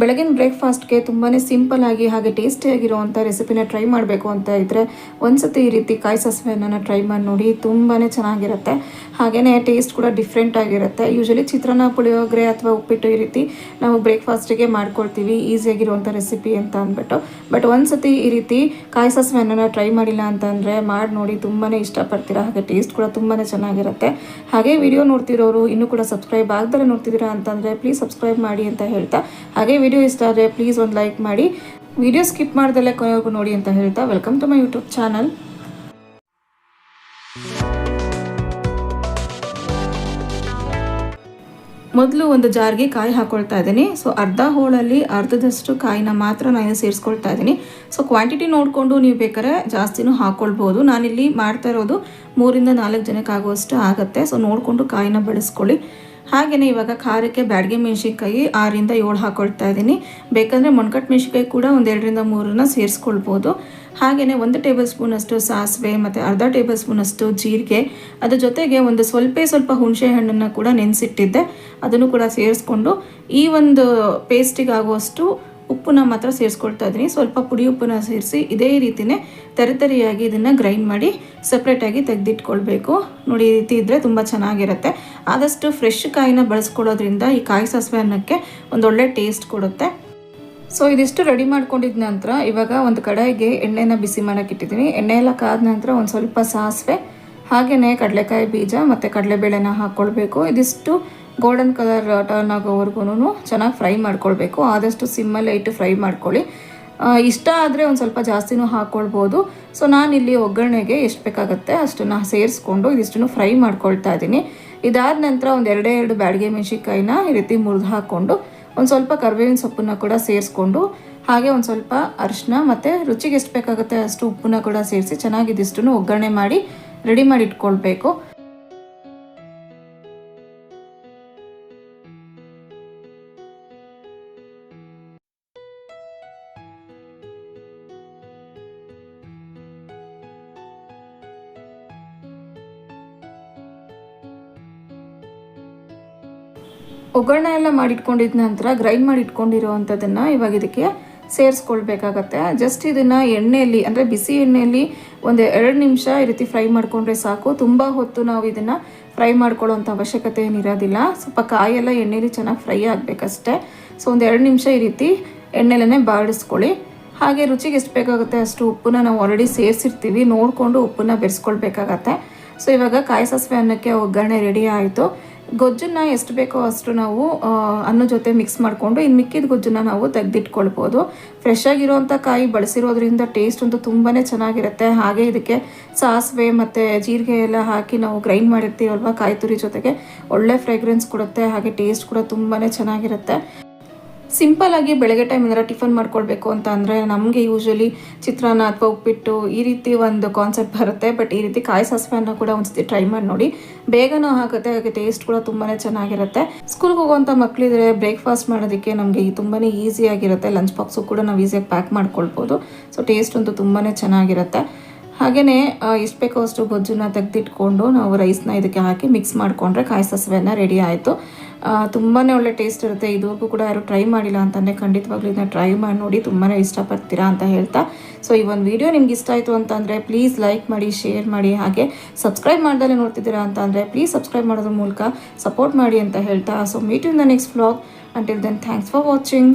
ಬೆಳಗಿನ ಬ್ರೇಕ್ಫಾಸ್ಟ್ಗೆ ತುಂಬಾ ಸಿಂಪಲ್ ಆಗಿ ಹಾಗೆ ಟೇಸ್ಟಿಯಾಗಿರುವಂಥ ರೆಸಿಪಿನ ಟ್ರೈ ಮಾಡಬೇಕು ಅಂತ ಇದ್ದರೆ ಒಂದ್ಸತಿ ಈ ರೀತಿ ಕಾಯಿ ಸಾಸಿವೆಯನ್ನು ಟ್ರೈ ಮಾಡಿ ನೋಡಿ ತುಂಬಾ ಚೆನ್ನಾಗಿರುತ್ತೆ. ಹಾಗೆಯೇ ಟೇಸ್ಟ್ ಕೂಡ ಡಿಫ್ರೆಂಟ್ ಆಗಿರುತ್ತೆ. ಯೂಶಲಿ ಚಿತ್ರಾನ್ನ ಪುಳಿಯೋಗರೆ ಅಥವಾ ಉಪ್ಪಿಟ್ಟು ಈ ರೀತಿ ನಾವು ಬ್ರೇಕ್ಫಾಸ್ಟಿಗೆ ಮಾಡ್ಕೊಳ್ತೀವಿ ಈಸಿಯಾಗಿರುವಂಥ ರೆಸಿಪಿ ಅಂತ ಅಂದ್ಬಿಟ್ಟು. ಬಟ್ ಒಂದ್ಸತಿ ಈ ರೀತಿ ಕಾಯಿ ಸಾಸಿವೆಯನ್ನು ಟ್ರೈ ಮಾಡಿಲ್ಲ ಅಂತಂದರೆ ಮಾಡಿ ನೋಡಿ ತುಂಬಾ ಇಷ್ಟಪಡ್ತೀರಾ. ಹಾಗೆ ಟೇಸ್ಟ್ ಕೂಡ ತುಂಬಾ ಚೆನ್ನಾಗಿರುತ್ತೆ. ಹಾಗೆ ವಿಡಿಯೋ ನೋಡ್ತಿರೋರು ಇನ್ನೂ ಕೂಡ ಸಬ್ಸ್ಕ್ರೈಬ್ ಆಗ್ದಲೇ ನೋಡ್ತಿದ್ದೀರಾ ಅಂತಂದರೆ ಪ್ಲೀಸ್ ಸಬ್ಸ್ಕ್ರೈಬ್ ಮಾಡಿ ಅಂತ ಹೇಳ್ತಾ. ಹಾಗೆ ವಿಡಿಯೋ ಇಷ್ಟ ಆದರೆ ಪ್ಲೀಸ್ ಒಂದು ಲೈಕ್ ಮಾಡಿ. ವಿಡಿಯೋ ಸ್ಕಿಪ್ ಮಾಡ್ದಲ್ಲೇ ಕೊನೆವರೆಗೂ ನೋಡಿ ಅಂತ ಹೇಳ್ತಾ welcome to my YouTube channel ಮೊದಲು ಒಂದು ಜಾರ್ಗೆ ಕಾಯಿ ಹಾಕೊಳ್ತಾ ಇದ್ದೀನಿ. ಸೊ ಅರ್ಧ ಹೋಳಲ್ಲಿ ಅರ್ಧದಷ್ಟು ಕಾಯಿನ ಮಾತ್ರ ನಾನು ಸೇರಿಸ್ಕೊಳ್ತಾ ಇದ್ದೀನಿ. ಸೊ ಕ್ವಾಂಟಿಟಿ ನೋಡಿಕೊಂಡು ನೀವು ಬೇಕಾದ್ರೆ ಜಾಸ್ತಿನೂ ಹಾಕ್ಕೊಳ್ಬೋದು ನಾನಿಲ್ಲಿ ಮಾಡ್ತಾ ಇರೋದು ಮೂರಿಂದ ನಾಲ್ಕು ಜನಕ್ಕೆ ಆಗುವಷ್ಟು ಆಗುತ್ತೆ. ಸೊ ನೋಡಿಕೊಂಡು ಕಾಯಿನ ಬೆಳೆಸ್ಕೊಳ್ಳಿ. ಹಾಗೆಯೇ ಇವಾಗ ಖಾರಕ್ಕೆ ಬ್ಯಾಡ್ಗೆ ಮೆಣಸಿನ್ಕಾಯಿ ಆರಿಂದ ಏಳು ಹಾಕೊಳ್ತಾ ಇದ್ದೀನಿ. ಬೇಕಂದರೆ ಮೊಣ್ಕಟ್ಟು ಮೆಣಸಿನ್ಕಾಯಿ ಕೂಡ ಒಂದು ಎರಡರಿಂದ ಮೂರನ್ನ ಸೇರಿಸ್ಕೊಳ್ಬೋದು. ಹಾಗೆಯೇ ಒಂದು ಟೇಬಲ್ ಸ್ಪೂನಷ್ಟು ಸಾಸಿವೆ ಮತ್ತು ಅರ್ಧ ಟೇಬಲ್ ಸ್ಪೂನಷ್ಟು ಜೀರಿಗೆ. ಅದ್ರ ಜೊತೆಗೆ ಒಂದು ಸ್ವಲ್ಪ ಸ್ವಲ್ಪ ಹುಣಸೆ ಹಣ್ಣನ್ನು ಕೂಡ ನೆನೆಸಿಟ್ಟಿದ್ದೆ. ಅದನ್ನು ಕೂಡ ಸೇರಿಸ್ಕೊಂಡು ಈ ಒಂದು ಪೇಸ್ಟಿಗೆ ಆಗುವಷ್ಟು ಉಪ್ಪನ್ನ ಮಾತ್ರ ಸೇರಿಸ್ಕೊಳ್ತಾ ಇದ್ದೀನಿ. ಸ್ವಲ್ಪ ಪುಡಿ ಉಪ್ಪನ್ನ ಸೇರಿಸಿ ಇದೇ ರೀತಿಯೇ ತರಿತರಿಯಾಗಿ ಇದನ್ನು ಗ್ರೈಂಡ್ ಮಾಡಿ ಸಪ್ರೇಟಾಗಿ ತೆಗೆದಿಟ್ಕೊಳ್ಬೇಕು. ನೋಡಿ, ಈ ರೀತಿ ಇದ್ದರೆ ತುಂಬ ಚೆನ್ನಾಗಿರುತ್ತೆ. ಆದಷ್ಟು ಫ್ರೆಶ್ ಕಾಯಿನ ಬಳಸ್ಕೊಳ್ಳೋದ್ರಿಂದ ಈ ಕಾಯಿ ಸಾಸಿವೆ ಅನ್ನಕ್ಕೆ ಒಂದೊಳ್ಳೆ ಟೇಸ್ಟ್ ಕೊಡುತ್ತೆ. ಸೊ ಇದಿಷ್ಟು ರೆಡಿ ಮಾಡ್ಕೊಂಡಿದ ನಂತರ ಇವಾಗ ಒಂದು ಕಡಾಯಿಗೆ ಎಣ್ಣೆನ ಬಿಸಿ ಮಾಡೋಕೆ ಇಟ್ಟಿದ್ದೀನಿ. ಎಣ್ಣೆ ಎಲ್ಲ ಕಾದ ನಂತರ ಒಂದು ಸ್ವಲ್ಪ ಸಾಸಿವೆ ಹಾಗೆಯೇ ಕಡಲೆಕಾಯಿ ಬೀಜ ಮತ್ತು ಕಡಲೆಬೇಳೆನ ಹಾಕ್ಕೊಳ್ಬೇಕು ಇದಿಷ್ಟು ಗೋಲ್ಡನ್ ಕಲರ್ ಟರ್ನ್ ಆಗೋವರೆಗೂ ಚೆನ್ನಾಗಿ ಫ್ರೈ ಮಾಡ್ಕೊಳ್ಬೇಕು. ಆದಷ್ಟು ಸಿಮ್ಮಲ್ಲೇ ಇಟ್ಟು ಫ್ರೈ ಮಾಡ್ಕೊಳ್ಳಿ. ಇಷ್ಟ ಆದರೆ ಒಂದು ಸ್ವಲ್ಪ ಜಾಸ್ತಿನೂ ಹಾಕ್ಕೊಳ್ಬೋದು ಸೊ ನಾನಿಲ್ಲಿ ಒಗ್ಗರಣೆಗೆ ಎಷ್ಟು ಬೇಕಾಗುತ್ತೆ ಅಷ್ಟನ್ನು ಸೇರಿಸ್ಕೊಂಡು ಇದಿಷ್ಟನ್ನು ಫ್ರೈ ಮಾಡ್ಕೊಳ್ತಾ ಇದ್ದೀನಿ. ಇದಾದ ನಂತರ ಒಂದು ಎರಡೇ ಎರಡು ಬ್ಯಾಡಿಗೆ ಮೆಣಸಿನ್ಕಾಯಿನ ಈ ರೀತಿ ಮುರಿದು ಹಾಕ್ಕೊಂಡು ಒಂದು ಸ್ವಲ್ಪ ಕರಿಬೇವಿನ ಸೊಪ್ಪನ್ನು ಕೂಡ ಸೇರಿಸ್ಕೊಂಡು ಹಾಗೆ ಒಂದು ಸ್ವಲ್ಪ ಅರಿಶಿನ ಮತ್ತು ರುಚಿಗೆ ಎಷ್ಟು ಬೇಕಾಗುತ್ತೆ ಅಷ್ಟು ಉಪ್ಪನ್ನ ಕೂಡ ಸೇರಿಸಿ ಚೆನ್ನಾಗಿ ಇದಿಷ್ಟನ್ನು ಒಗ್ಗರಣೆ ಮಾಡಿ ರೆಡಿ ಮಾಡಿ ಇಟ್ಕೊಳ್ಬೇಕು. ಒಗ್ಗರಣೆ ಎಲ್ಲ ಮಾಡಿಟ್ಕೊಂಡಿದ ನಂತರ ಗ್ರೈಂಡ್ ಮಾಡಿ ಇಟ್ಕೊಂಡಿರೋವಂಥದ್ದನ್ನು ಇವಾಗ ಇದಕ್ಕೆ ಸೇರಿಸ್ಕೊಳ್ಬೇಕಾಗತ್ತೆ. ಜಸ್ಟ್ ಇದನ್ನು ಎಣ್ಣೆಯಲ್ಲಿ, ಅಂದರೆ ಬಿಸಿ ಎಣ್ಣೆಯಲ್ಲಿ ಒಂದು ಎರಡು ನಿಮಿಷ ಈ ರೀತಿ ಫ್ರೈ ಮಾಡಿಕೊಂಡ್ರೆ ಸಾಕು. ತುಂಬ ಹೊತ್ತು ನಾವು ಇದನ್ನು ಫ್ರೈ ಮಾಡ್ಕೊಳ್ಳೋವಂಥ ಅವಶ್ಯಕತೆ ಏನಿರೋದಿಲ್ಲ. ಸ್ವಲ್ಪ ಕಾಯೆಲ್ಲ ಎಣ್ಣೆಯಲ್ಲಿ ಚೆನ್ನಾಗಿ ಫ್ರೈ ಆಗಬೇಕಷ್ಟೆ. ಸೊ ಒಂದು ಎರಡು ನಿಮಿಷ ಈ ರೀತಿ ಎಣ್ಣೆಲೇ ಬಾಡಿಸ್ಕೊಳ್ಳಿ ಹಾಗೆ ರುಚಿಗೆ ಎಷ್ಟು ಬೇಕಾಗುತ್ತೆ ಅಷ್ಟು ಉಪ್ಪನ್ನ ನಾವು ಆಲ್ರೆಡಿ ಸೇರಿಸಿರ್ತೀವಿ. ನೋಡಿಕೊಂಡು ಉಪ್ಪನ್ನ ಬೆರೆಸ್ಕೊಳ್ಬೇಕಾಗತ್ತೆ. ಸೊ ಇವಾಗ ಕಾಯಿ ಸಾಸಿವೆ ಅನ್ನಕ್ಕೆ ಒಗ್ಗರಣೆ ರೆಡಿ ಆಯಿತು. ಗೊಜ್ಜನ್ನ ಎಷ್ಟು ಬೇಕೋ ಅಷ್ಟು ನಾವು ಅನ್ನ ಜೊತೆ ಮಿಕ್ಸ್ ಮಾಡಿಕೊಂಡು ಇನ್ನು ಮಿಕ್ಕಿದ ಗೊಜ್ಜನ್ನು ನಾವು ತೆಗೆದಿಟ್ಕೊಳ್ಬೋದು. ಫ್ರೆಶ್ ಆಗಿರುವಂಥ ಕಾಯಿ ಬಳಸಿರೋದ್ರಿಂದ ಟೇಸ್ಟ್ ಅಂತೂ ತುಂಬಾ ಚೆನ್ನಾಗಿರುತ್ತೆ. ಹಾಗೆ ಇದಕ್ಕೆ ಸಾಸಿವೆ ಮತ್ತು ಜೀರಿಗೆ ಎಲ್ಲ ಹಾಕಿ ನಾವು ಗ್ರೈಂಡ್ ಮಾಡಿರ್ತೀವಲ್ವ ಕಾಯಿ ತುರಿ ಜೊತೆಗೆ, ಒಳ್ಳೆ ಫ್ರೇಗ್ರೆನ್ಸ್ ಕೊಡುತ್ತೆ. ಹಾಗೆ ಟೇಸ್ಟ್ ಕೂಡ ತುಂಬಾ ಚೆನ್ನಾಗಿರುತ್ತೆ. ಸಿಂಪಲ್ ಆಗಿ ಬೆಳಗ್ಗೆ ಟೈಮ್ ಏನಾರ ಟಿಫನ್ ಮಾಡ್ಕೊಳ್ಬೇಕು ಅಂತ ಅಂದರೆ ನಮಗೆ ಯೂಶ್ವಲಿ ಚಿತ್ರಾನ್ನ ಅಥವಾ ಉಪ್ಪಿಟ್ಟು ಈ ರೀತಿ ಒಂದು ಕಾನ್ಸೆಪ್ಟ್ ಬರುತ್ತೆ. ಬಟ್ ಈ ರೀತಿ ಕಾಯಿ ಸಾಸಿವೆಯನ್ನು ಕೂಡ ಒಂದ್ಸತಿ ಟ್ರೈ ಮಾಡಿ ನೋಡಿ. ಬೇಗನೂ ಆಗುತ್ತೆ, ಹಾಗೆ ಟೇಸ್ಟ್ ಕೂಡ ತುಂಬಾ ಚೆನ್ನಾಗಿರುತ್ತೆ. ಸ್ಕೂಲ್ಗೆ ಹೋಗುವಂಥ ಮಕ್ಕಳಿದ್ರೆ ಬ್ರೇಕ್ಫಾಸ್ಟ್ ಮಾಡೋದಕ್ಕೆ ನಮಗೆ ತುಂಬಾ ಈಸಿಯಾಗಿರುತ್ತೆ ಲಂಚ್ ಬಾಕ್ಸು ಕೂಡ ನಾವು ಈಸಿಯಾಗಿ ಪ್ಯಾಕ್ ಮಾಡ್ಕೊಳ್ಬೋದು. ಸೊ ಟೇಸ್ಟ್ ಅಂತೂ ತುಂಬಾ ಚೆನ್ನಾಗಿರುತ್ತೆ. ಹಾಗೆಯೇ ಎಷ್ಟು ಬೇಕೋ ಅಷ್ಟು ಗೊಜ್ಜನ್ನ ತೆಗೆದಿಟ್ಕೊಂಡು ನಾವು ರೈಸ್ನ ಇದಕ್ಕೆ ಹಾಕಿ ಮಿಕ್ಸ್ ಮಾಡಿಕೊಂಡ್ರೆ ಕಾಯಿ ಸಾಸಿವೆನ ರೆಡಿ ಆಯಿತು. ತುಂಬಾ ಒಳ್ಳೆ ಟೇಸ್ಟ್ ಇರುತ್ತೆ. ಇದಕ್ಕೂ ಕೂಡ ಯಾರು ಟ್ರೈ ಮಾಡಿಲ್ಲ ಅಂತಂದರೆ ಖಂಡಿತವಾಗ್ಲೂ ಇದನ್ನ ಟ್ರೈ ಮಾಡಿ ನೋಡಿ ತುಂಬಾ ಇಷ್ಟಪಡ್ತೀರಾ ಅಂತ ಹೇಳ್ತಾ. ಸೊ ಈ ಒಂದು ವಿಡಿಯೋ ನಿಮ್ಗೆ ಇಷ್ಟ ಆಯಿತು ಅಂತಂದರೆ ಪ್ಲೀಸ್ ಲೈಕ್ ಮಾಡಿ ಶೇರ್ ಮಾಡಿ, ಹಾಗೆ ಸಬ್ಸ್ಕ್ರೈಬ್ ಮಾಡ್ದಲೇ ನೋಡ್ತಿದ್ದೀರಾ ಅಂತಂದರೆ ಪ್ಲೀಸ್ ಸಬ್ಸ್ಕ್ರೈಬ್ ಮಾಡೋದ್ರ ಮೂಲಕ ಸಪೋರ್ಟ್ ಮಾಡಿ ಅಂತ ಹೇಳ್ತಾ. So meet in the next vlog until then thanks for watching